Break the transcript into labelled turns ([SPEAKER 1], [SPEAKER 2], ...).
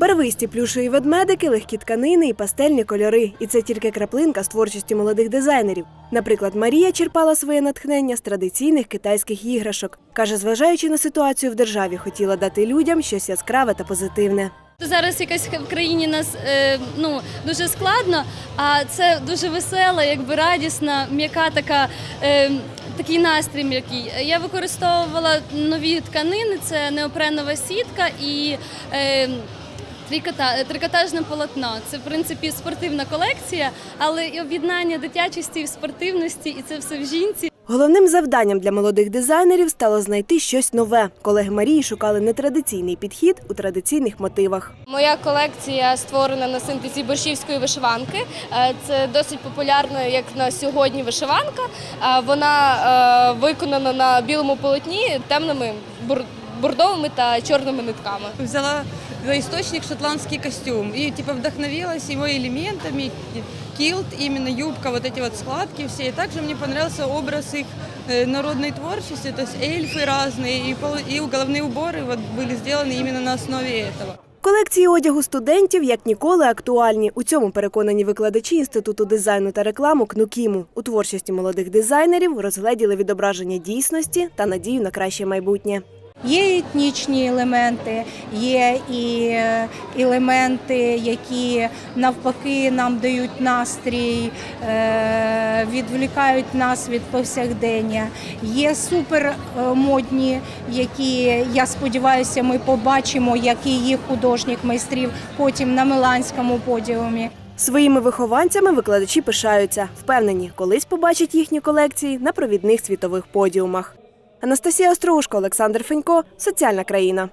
[SPEAKER 1] Барвисті плюшеві ведмедики, легкі тканини і пастельні кольори. І це тільки краплинка з творчості молодих дизайнерів. Наприклад, Марія черпала своє натхнення з традиційних китайських іграшок. Каже, зважаючи на ситуацію в державі, хотіла дати людям щось яскраве та позитивне.
[SPEAKER 2] Зараз якось в країні нас е, ну дуже складно, а це дуже весела, якби радісна, м'яка така. Е, Такий настрій м'який. Я використовувала нові тканини, це неопренова сітка і е, трикотажне полотно. Це в принципі спортивна колекція, але і об'єднання дитячості і спортивності, і це все в жінці.
[SPEAKER 1] Головним завданням для молодих дизайнерів стало знайти щось нове. Колеги Марії шукали нетрадиційний підхід у традиційних мотивах.
[SPEAKER 3] Моя колекція створена на синтезі борщівської вишиванки. Е, Це досить популярна, як на сьогодні, вишиванка. Е, Вона е, виконана на білому полотні темними бур- бордовими та чорними нитками.
[SPEAKER 4] Взяла за источник шотландский костюм и типа вдохновилась его элементами, килт, именно юбка, вот эти вот складки все. И также мне понравился образ их э, народной творчества, то есть эльфы разные и, пол- и головные уборы вот были сделаны именно на основе этого.
[SPEAKER 1] Колекції одягу студентів як ніколи актуальні. У цьому переконані викладачі інституту дизайну та рекламу КНУКІМу. У творчості молодих дизайнерів розгледіли відображення дійсності та надію на краще майбутнє.
[SPEAKER 5] Є етнічні елементи, є і е, елементи, які навпаки нам дають настрій, е, відволікають нас від повсякдення. Є супер е, які я сподіваюся, ми побачимо, як і їх художніх майстрів потім на Миланському подіумі.
[SPEAKER 1] Своїми вихованцями викладачі пишаються. Впевнені, колись побачать їхні колекції на провідних світових подіумах. Анастасія Остроушко, Олександр Фенько, Соціальна країна.